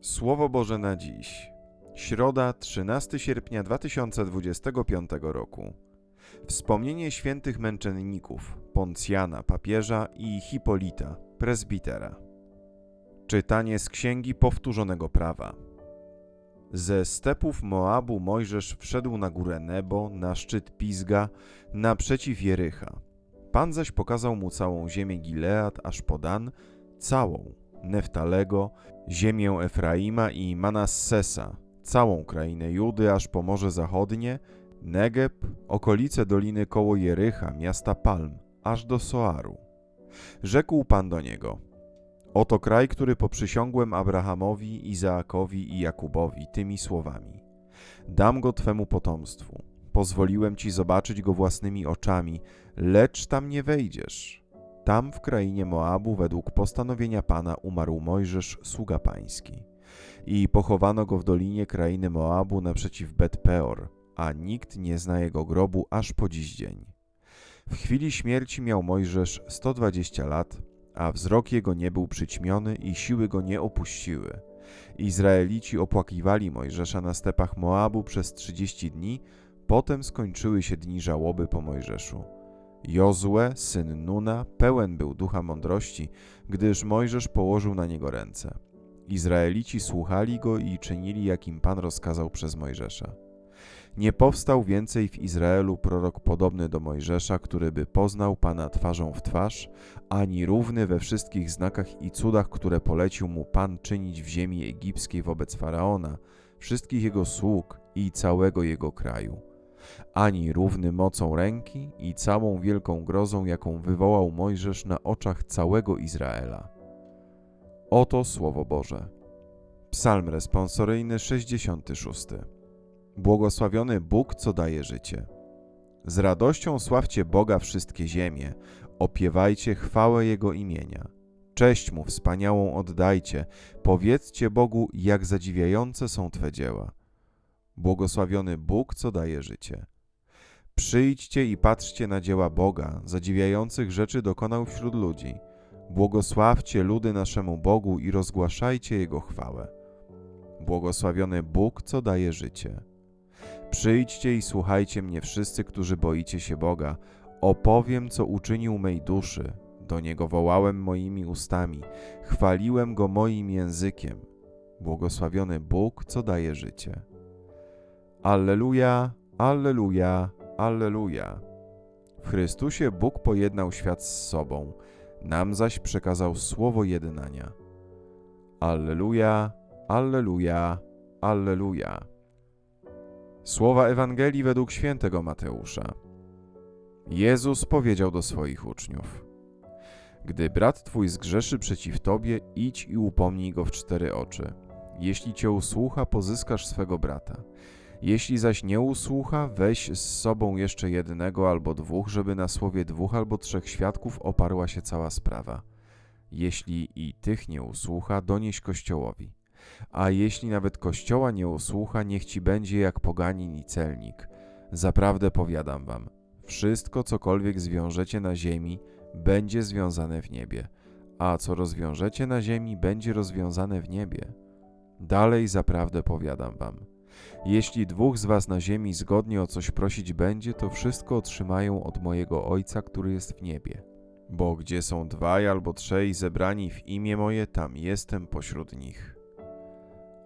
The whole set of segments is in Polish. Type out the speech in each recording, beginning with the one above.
Słowo Boże na dziś. Środa, 13 sierpnia 2025 roku. Wspomnienie świętych męczenników Poncjana, papieża i Hipolita, prezbitera. Czytanie z Księgi Powtórzonego Prawa. Ze stepów Moabu Mojżesz wszedł na górę Nebo, na szczyt Pizga, naprzeciw Jerycha. Pan zaś pokazał mu całą ziemię Gilead aż po Dan, całą, Neftalego, ziemię Efraima i Manassesa, całą krainę Judy aż po Morze Zachodnie, Negeb, okolice doliny koło Jerycha, miasta Palm, aż do Soaru. Rzekł Pan do niego: Oto kraj, który poprzysiągłem Abrahamowi, Izaakowi i Jakubowi tymi słowami: Dam go twemu potomstwu. Pozwoliłem ci zobaczyć go własnymi oczami, lecz tam nie wejdziesz. Tam w krainie Moabu według postanowienia Pana umarł Mojżesz, sługa pański. I pochowano go w dolinie krainy Moabu naprzeciw Bet-peor, a nikt nie zna jego grobu aż po dziś dzień. W chwili śmierci miał Mojżesz 120 lat, a wzrok jego nie był przyćmiony i siły go nie opuściły. Izraelici opłakiwali Mojżesza na stepach Moabu przez 30 dni, potem skończyły się dni żałoby po Mojżeszu. Jozue, syn Nuna, pełen był ducha mądrości, gdyż Mojżesz położył na niego ręce. Izraelici słuchali go i czynili, jak im Pan rozkazał przez Mojżesza. Nie powstał więcej w Izraelu prorok podobny do Mojżesza, który by poznał Pana twarzą w twarz, ani równy we wszystkich znakach i cudach, które polecił mu Pan czynić w ziemi egipskiej wobec Faraona, wszystkich jego sług i całego jego kraju ani równy mocą ręki i całą wielką grozą, jaką wywołał Mojżesz na oczach całego Izraela. Oto Słowo Boże. Psalm responsoryjny 66. Błogosławiony Bóg, co daje życie. Z radością sławcie Boga wszystkie ziemie, opiewajcie chwałę Jego imienia. Cześć Mu wspaniałą oddajcie, powiedzcie Bogu, jak zadziwiające są Twe dzieła. Błogosławiony Bóg, co daje życie. Przyjdźcie i patrzcie na dzieła Boga, zadziwiających rzeczy dokonał wśród ludzi. Błogosławcie ludy naszemu Bogu i rozgłaszajcie Jego chwałę. Błogosławiony Bóg, co daje życie. Przyjdźcie i słuchajcie mnie wszyscy, którzy boicie się Boga. Opowiem, co uczynił mej duszy. Do Niego wołałem moimi ustami, chwaliłem Go moim językiem. Błogosławiony Bóg, co daje życie. Alleluja, Alleluja, Alleluja. W Chrystusie Bóg pojednał świat z sobą, nam zaś przekazał słowo jednania. Alleluja, Alleluja, Alleluja. Słowa Ewangelii według świętego Mateusza. Jezus powiedział do swoich uczniów: Gdy brat twój zgrzeszy przeciw tobie, idź i upomnij go w cztery oczy. Jeśli cię usłucha, pozyskasz swego brata. Jeśli zaś nie usłucha, weź z sobą jeszcze jednego albo dwóch, żeby na słowie dwóch albo trzech świadków oparła się cała sprawa. Jeśli i tych nie usłucha, donieś kościołowi. A jeśli nawet kościoła nie usłucha, niech ci będzie jak poganin i celnik. Zaprawdę powiadam wam, wszystko cokolwiek zwiążecie na ziemi, będzie związane w niebie, a co rozwiążecie na ziemi, będzie rozwiązane w niebie. Dalej zaprawdę powiadam wam, jeśli dwóch z was na ziemi zgodnie o coś prosić będzie, to wszystko otrzymają od mojego Ojca, który jest w niebie. Bo gdzie są dwaj albo trzej zebrani w imię moje, tam jestem pośród nich.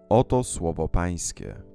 Oto słowo Pańskie.